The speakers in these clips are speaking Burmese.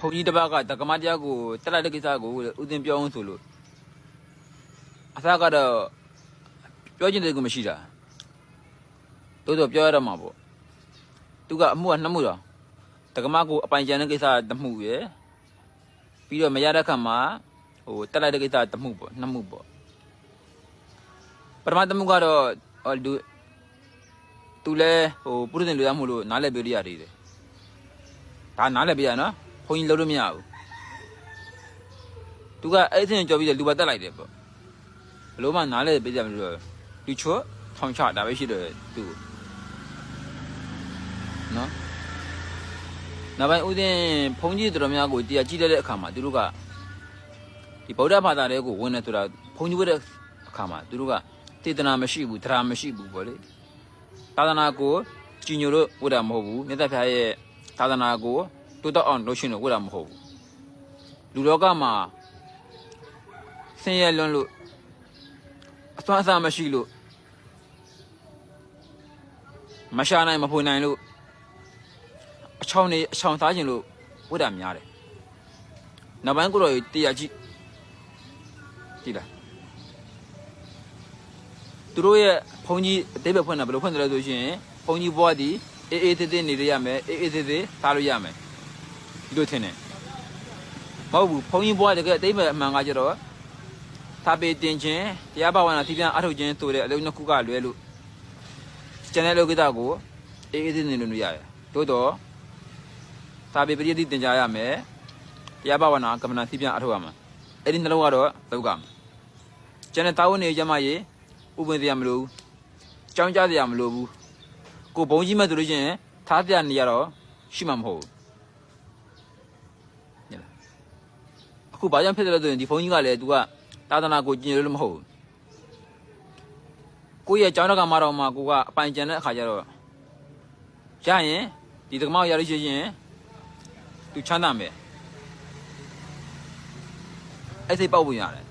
ဘုန်းကြီးတစ်ပတ်ကတက္ကမတရားကိုတက်လိုက်တဲ့ကိစ္စကိုဥစဉ်ပြောအောင်ဆိုလို့အစားကတော့ပြောချင်တဲ့ကူမရှိတာတိုးတော့ပြောရတော့မှာပေါ့သူကအမှုကနှစ်မှုတော့တက္ကမကိုအပိုင်ကျန်တဲ့ကိစ္စတစ်မှုရယ်ပြီးတော့မရတဲ့ခါမှာဟိုတက်လိုက်တဲ့ကိစ္စတစ်မှုပေါ့နှစ်မှုပေါ့ပထမတစ်မှုကတော့ဟိုလူသူလဲဟိုပုရိသင်လူရမှုလို့နားလည်ပြောရရသေးတယ်ဒါနားလည်ပြရနော် ဘုန်းကြီးလုံးလို့မရဘူးသူကအဲ့အင်းကြော်ပြီးတယ်လူပါတက်လိုက်တယ်ပေါ့ဘလို့မှနားလဲပေးကြမလို့လူချောထောင်ချဒါပဲရှိတယ်သူနော်နောက်ပိုင်းဥစဉ်ဘုန်းကြီးတော်များကိုတရားကြည့်တဲ့အခါမှာသူတို့ကဒီဗုဒ္ဓဘာသာတွေကိုဝင်နေဆိုတာဘုန်းကြီးဝတ်တဲ့အခါမှာသူတို့ကတေသနာမရှိဘူးတရားမရှိဘူးပေါ့လေသာသနာကိုကြည်ညိုလို့ဝတ်တာမဟုတ်ဘူးမြတ်စွာဘုရားရဲ့သာသနာကို တိုးတော့အောင်လို့ရှိရင်ဝတ်တာမဟုတ်ဘူးလူလောကမှာဆင်းရဲလွန်းလို့အသွမ်းအစားမရှိလို့မရှာနိုင်မဖွေနိုင်လို့အချောင်းနေအချောင်းသားခြင်းလို့ဝတ်တာများတယ်နောက်ပိုင်းကိုတော့တရားကြည့်ကြည့်လားသူတို့ရဲ့ဘုန်းကြီးအသေးပဲဖွင့်တာဘယ်လိုဖွင့်တယ်လဲဆိုရှင်ဘုန်းကြီးဘွားဒီအေးအေးသေးသေးနေရရမယ်အေးအေးသေးသေးသားလို့ရမယ် ဒီလိုထင်တယ်မဟုတ်ဘူးဘုန်းကြီးဘွားတကယ်အသိမဲ့အမှန်ကကြတော့သာပေတင်ခြင်းတရားဘာဝနာသီးပြန်အထုတ်ခြင်းဆိုတဲ့အလုံးနှစ်ခုကလွဲလို့ကျန်တဲ့လောကိတကိုအေးအေးသေးသေးနေလို့ရတယ်တိုးတော့သာပေပရိယတိတင်ကြရမယ်တရားဘာဝနာကမ္မနာသီးပြန်အထုတ်ရမှာအဲ့ဒီနှလုံးကတော့လောကမှာကျန်တဲ့တာဝန်နေကြမှာရေဥပ္ပင်စရာမလိုဘူးကြောင်းကြစရာမလိုဘူးကိုဘုံကြီးမဲ့ဆိုလို့ရှိရင်ထားပြနေရတော့ရှိမှာမဟုတ်ဘူး အခုဘာကြောင့်ဖြစ်တယ်လဲဆိုရင်ဒီဘုန်းကြီးကလည်း तू ကသာသနာကိုကျင့်ရလို့မဟုတ်ဘူးကိုယ့်ရဲ့ကျောင်းတော်ကမှတော့မှကိုကအပိုင်ကျန်တဲ့အခါကျတော့ရရင်ဒီတက္ကမောက်ရလို့ရှိရင် तू ချမ်းသာမယ်အဲ့စိတ်ပေါက်ဝင်ရတယ်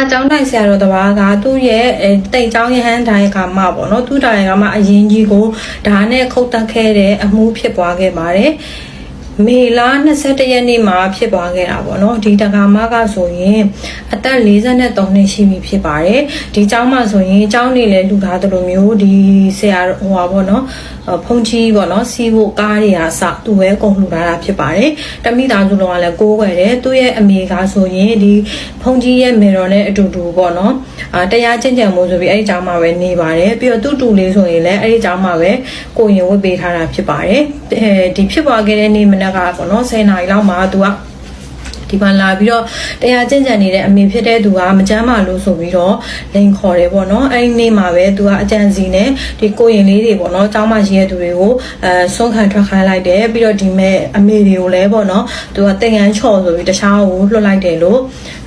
အကြောင်းတိုင်ဆရာတော်တပါးကသူ့ရဲ့အဲတိတ်ချောင်းရဟန်းတိုင်းကမှပေါ့နော်သူ့တိုင်ကမှအရင်ကြီးကိုဓာတ်နဲ့ခုတ်တက်ခဲ့တဲ့အမှုဖြစ်ပွားခဲ့ပါတယ် မေလ21ရက်နေ့မှာဖြစ်ပွားခဲ့တာပေါ့နော်ဒီတက္ကမကဆိုရင်အသက်43နှစ်ရှိပြီဖြစ်ပါတယ်ဒီเจ้าမှာဆိုရင်เจ้าနေလဲလူထားသလိုမျိုးဒီဆရာဟိုပါပေါ့နော်အ ဖုန်ကြီးပေါ့နော်စီးဖို့ကားတွေဟာစသူပဲကုန်လှူလာတာဖြစ်ပါတယ်တမိသားစုလုံးကလည်းကိုးွယ်တယ်သူ့ရဲ့အမေကဆိုရင်ဒီဖုန်ကြီးရဲ့မေတော်နဲ့အတူတူပေါ့နော်အာတရားကျင့်ကြံမှုဆိုပြီးအဲ့ဒီကြောင့်မှပဲနေပါတယ်ပြီးတော့သူ့တူလေးဆိုရင်လည်းအဲ့ဒီကြောင့်မှပဲကိုရင်ဝတ်ပေးထားတာဖြစ်ပါတယ်အဲဒီဖြစ်ပွားခဲ့တဲ့နေ့မနက်ကပေါ့နော်10နာရီလောက်မှာသူက ဒီမှာလာပြီးတော့တရားကျင့်ကြံနေတဲ့အမေဖြစ်တဲ့သူကမကြမ်းပါလို့ဆိုပြီးတော့လိန်ခေါ်တယ်ပေါ့နော်အဲ့ဒီနေ့မှာပဲသူကအကြံစီနဲ့ဒီကိုရင်လေးတွေပေါ့နော်ကျောင်းမှာရှိတဲ့သူတွေကိုအဲဆုံးခံထွက်ခိုင်းလိုက်တယ်ပြီးတော့ဒီမဲ့အမေတွေကိုလည်းပေါ့နော်သူကတင်ငန်းချော်ဆိုပြီးတခြားကိုလွှတ်လိုက်တယ်လို့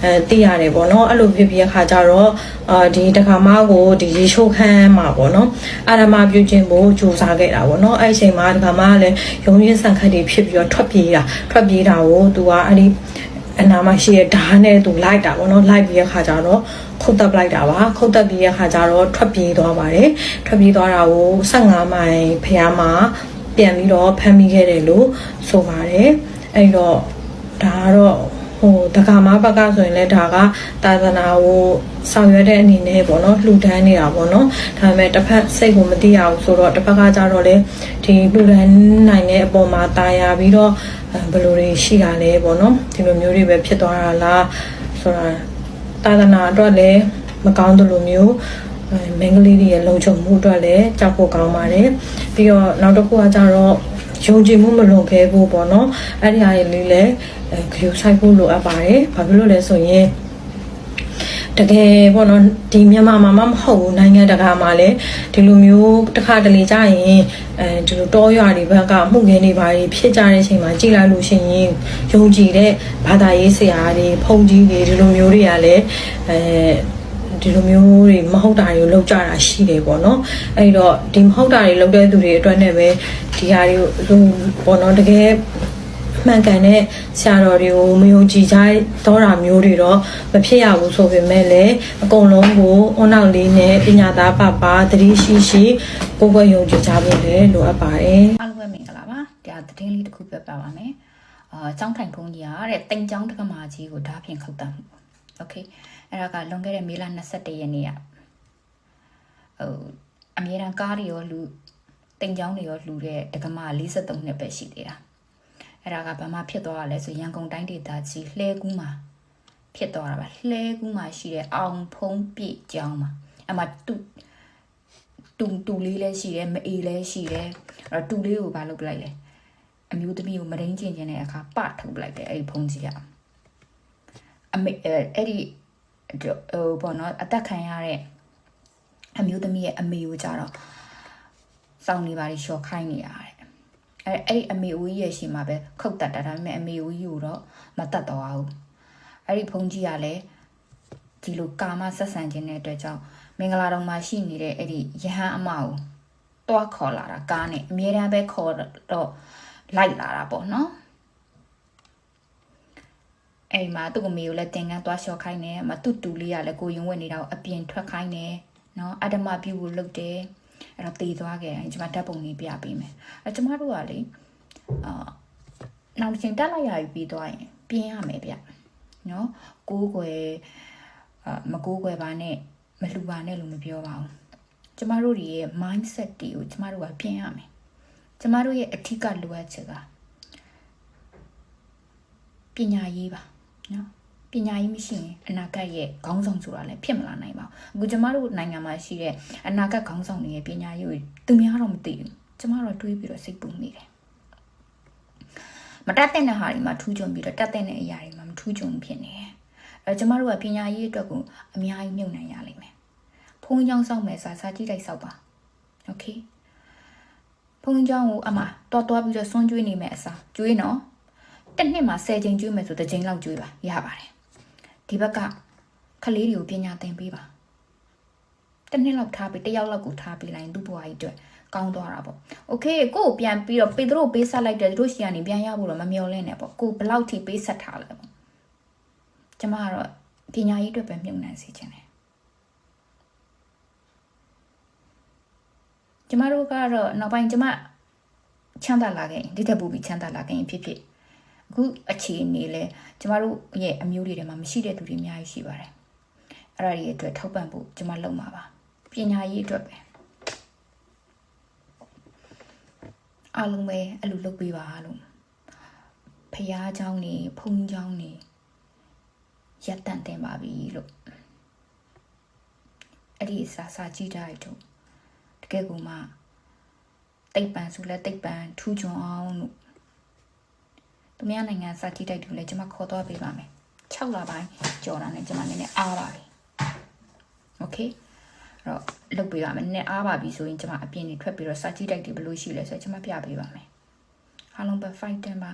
အဲသိရတယ်ပေါ့နော်အဲ့လိုဖြစ်ပြီးအခါကျတော့အာဒီတခါမကိုဒီရေချိုးခန်းမှာပေါ့နော်အာရမပြုခြင်းကိုကြိုးစားခဲ့တာပေါ့နော်အဲ့ဒီအချိန်မှာတခါမကလည်းရုံရင်းဆန်ခတ်တွေဖြစ်ပြီးတော့ထွက်ပြေးတာထွက်ပြေးတာကိုသူကအဲ့ဒီ အနာမရှိတဲ့ဓာတ်နဲ့သူလိုက်တာပေါ့နော်လိုက်ပြီးတဲ့ခါကျတော့ခုတ်တက်လိုက်တာပါခုတ်တက်ပြီးတဲ့ခါကျတော့ထွက်ပြေးသွားပါတယ်ထွက်ပြေးသွားတာကို15မိုင်ဖျားမှာပြန်ပြီးတော့ဖမ်းမိခဲ့တယ်လို့ဆိုပါတယ်အဲ့တော့ဒါကတော့ ဟိုတက္ကမဘက်ကဆိုရင်လည်းဒါကသာသနာကိုဆောင်ရွက်တဲ့အနေနဲ့ပေါ့နော်လှူဒန်းနေတာပေါ့နော်ဒါပေမဲ့တစ်ဖက်စိတ်ကိုမသိရဘူးဆိုတော့တစ်ဖက်ကကြတော့လေဒီလှူဒန်းနိုင်တဲ့အပေါ်မှာတာယာပြီးတော့အဲဘယ်လိုတွေရှိတာလဲပေါ့နော်ဒီလိုမျိုးတွေပဲဖြစ်သွားတာလားဆိုတာသာသနာအတွက်လည်းမကောင်းသလိုမျိုးအဲမင်္ဂလိတွေရဲ့လုံခြုံမှုအတွက်လည်းကြောက်ဖို့ကောင်းပါတယ်ပြီးတော့နောက်တစ်ခုကကြတော့ ယုံကြည်မှုမလွန်ခဲဖို့ပေါ့နော်အဲ့ဒီအရာလေးလည်းအဲဂရုစိုက်ဖို့လိုအပ်ပါတယ်ဘာဖြစ်လို့လဲဆိုရင်တကယ်ပေါ့နော်ဒီမြန်မာမှာမမဟုတ်ဘူးနိုင်ငံတကာမှာလည်းဒီလိုမျိုးတစ်ခါတလေကြာရင်အဲဒီလိုတောရွာတွေဘက်ကမှုငင်းတွေဘာတွေဖြစ်ကြတဲ့အချိန်မှာကြည်လိုက်လို့ရှိရင်ယုံကြည်တဲ့ဘာသာရေးဆရာတွေဖုန်ကြီးတွေဒီလိုမျိုးတွေကလည်းအဲ ဒီလိုမျိုးတွေမဟုတ်တာတွေကိုလောက်ကြတာရှိတယ်ပေါ့နော်အဲ့တော့ဒီမဟုတ်တာတွေလောက်တဲ့သူတွေအတွက်နဲ့ပဲဒီဟာတွေကိုပေါ့နော်တကယ်မှန်ကန်တဲ့ဆရာတော်တွေကိုမယုံကြည်ကြတော့တာမျိုးတွေတော့မဖြစ်ရဘူးဆိုပေမဲ့လည်းအကုန်လုံးကိုအွန်နောက်လေးနဲ့ပညာသားပါပါသတိရှိရှိကိုယ်ကိုယ်ယုံကြည်ကြဖို့လည်းလိုအပ်ပါတယ် အားလုံးပဲမင်္ဂလာပါဒါသတင်းလေးတစ်ခုပြောပြပါမယ် အာចောင်းထိုင်ဖုန်းကြီးကတဲ့တိမ်ចောင်းတက္ကမကြီးကိုဓာဖြင့်ခုတ်တတ်မှုโอเค အဲ့ဒါကလွန်ခဲ့တဲ့မေလ21ရက်နေ့ကဟိုအမြဲတမ်းကားတွေရောလူတိမ်ចောင်းတွေရောလူတဲ့တက္ကမ43နှစ်ပဲရှိသေးတာအဲ့ဒါကဘာမှဖြစ်သွားရလဲဆိုရန်ကုန်တိုင်းဒေသကြီးလှဲကူးမှာဖြစ်သွားတာပါလှဲကူးမှာရှိတဲ့အောင်ဖုံးပြည့်ကျောင်းမှာအမှတူတူတူလေးလည်းရှိတယ်မအေးလည်းရှိတယ်အဲ့တော့တူလေးကိုဘာလုပ်ပလိုက်လဲအမျိုးသမီးကိုမရင်းကျင်ကျင်တဲ့အခါပထုတ်ပလိုက်တယ်အဲ့ဒီဖုံးကြီးကအမေအဲ့အဲ့ဒီ ဟိုဘောနော်အသက်ခံရတဲ့အမျိုးသမီးရဲ့အမေကိုကြတော့စောင်းနေပါလိရှော့ခိုင်းနေရတယ်အဲ့အဲ့ဒီအမေဦးကြီးရဲ့ရှင်မှာပဲခုတ်တက်တာဒါပေမဲ့အမေဦးကြီးကိုတော့မတတ်တော့ဘူးအဲ့ဒီဖုန်ကြီးကလည်းဒီလိုကာမဆက်ဆံခြင်းတဲ့အတွက်ကြောင့်မင်္ဂလာတော်မှာရှိနေတဲ့အဲ့ဒီယဟန်အမကိုတွားခေါ်လာတာကားနဲ့အမြဲတမ်းပဲခေါ်တော့လိုက်လာတာပေါ့နော် အဲ့ဒီမှာသူ့အမေကိုလည်းတင်ကန်းသွားလျှော့ခိုင်းတယ်မတူတူလေးကလည်းကိုရင်ဝင်နေတာကိုအပြင်ထွက်ခိုင်းတယ်နော်အဒမပြူကိုလုတ်တယ်အဲ့တော့တေသွားခဲ့တယ်ကျွန်မဓာတ်ပုံလေးပြပေးမယ်အဲ့ကျမတို့ကလေအာနောက်တစ်ချိန်တက်လိုက်ရပြီးသွားရင်ပြင်းရမယ်ဗျနော်ကိုးကွယ်အာမကိုးကွယ်ပါနဲ့မလှူပါနဲ့လို့မပြောပါဘူးကျမတို့တွေရဲ့ mindset တွေကိုကျမတို့ကပြင်ရမယ်ကျမတို့ရဲ့အထက်ကလိုအပ်ချက်ကပညာရေးပါ နော်ပညာရေးမရှိရင်အနာဂတ်ရဲ့ခေါင်းဆောင်ဆိုတာလည်းဖြစ်မလာနိုင်ပါဘူးအခုကျမတို့နိုင်ငံမှာရှိတဲ့အနာဂတ်ခေါင်းဆောင်တွေရဲ့ပညာရေးကိုသူများတော့မသိဘူးကျမတို့တွေးပြီးတော့စိတ်ပူမိတယ်မတတ်တဲ့ဟာတွေမှာထူးချွန်ပြီးတော့တတ်တဲ့အရာတွေမှာမထူးချွန်ဖြစ်နေတယ်အဲကျမတို့ကပညာရေးအတွက်ကိုအများကြီးမြုပ်နှံရလိမ့်မယ်ဖုန်းကြောင်းစောက်မယ်စာစာကြည့်လိုက်စောက်ပါโอเคဖုန်းကြောင်းကိုအမတော်တော်ပြီးတော့စွန့်ကျွေးနေမယ်အစားကျွေးနော် တစ်နှစ်မှာ10ချိန်ကျွေးမယ်ဆိုတစ်ချိန်လောက်ကျွေးပါရပါတယ်ဒီဘက်ကကလေးတွေကိုပညာသင်ပေးပါတစ်နှစ်လောက်ထားပြီးတစ်ယောက်လောက်ကိုထားပြီးလိုက်သူ့ဘဝကြီးအတွက်ကောင်းသွားတာပေါ့။ Okay ကို့ကိုပြန်ပြီးတော့ပေသူတို့ပေးဆက်လိုက်တယ်သူတို့ရှီကနေပြန်ရဖို့တော့မမျှော်လင့်နဲ့ပေါ့။ကို့ဘလောက်ထိပေးဆက်ထားလဲပေါ့။ကျမကတော့ပညာရေးအတွက်ပဲမြုံနှံစေခြင်းတယ်။ကျမတို့ကတော့နောက်ပိုင်းကျမချမ်းသာလာခဲ့ရင်ဒီတက်ပူပြီးချမ်းသာလာခဲ့ရင်ဖြစ်ဖြစ် အခုအခြေအနေလဲကျမတို့ရဲ့အမျိုးတွေထဲမှာမရှိတဲ့သူတွေအများကြီးရှိပါတယ်အဲ့ဒါတွေအတွက်ထောက်ပံ့ဖို့ကျမလုပ်မှာပါပညာရေးအတွက်ပဲအားလုံးပဲအဲ့လိုလုပ်ပေးပါလို့ဖះเจ้าနေဖုန်เจ้าနေရက်တန့်တင်ပါပြီလို့အဲ့ဒီစာစာကြည့်ကြရတော့တကယ်ကူမှတိတ်ပန်ဆိုလဲတိတ်ပန်ထူးချွန်အောင်လို့ သူများနိုင်ငံစာကြည့်တိုက်တူလဲကျွန်မခေါ်သွားပေးပါမယ်6လပိုင်းကြော်တာနဲ့ကျွန်မနည်းနည်းအားပါပြီโอเคအဲ့တော့လုပ်ပေးပါမယ်နည်းနည်းအားပါပြီဆိုရင်ကျွန်မအပြင်နေထွက်ပြီးတော့စာကြည့်တိုက်တွေဘယ်လိုရှိလဲဆိုတော့ကျွန်မပြပေးပါမယ်အားလုံးပဲ fight တင်ပါ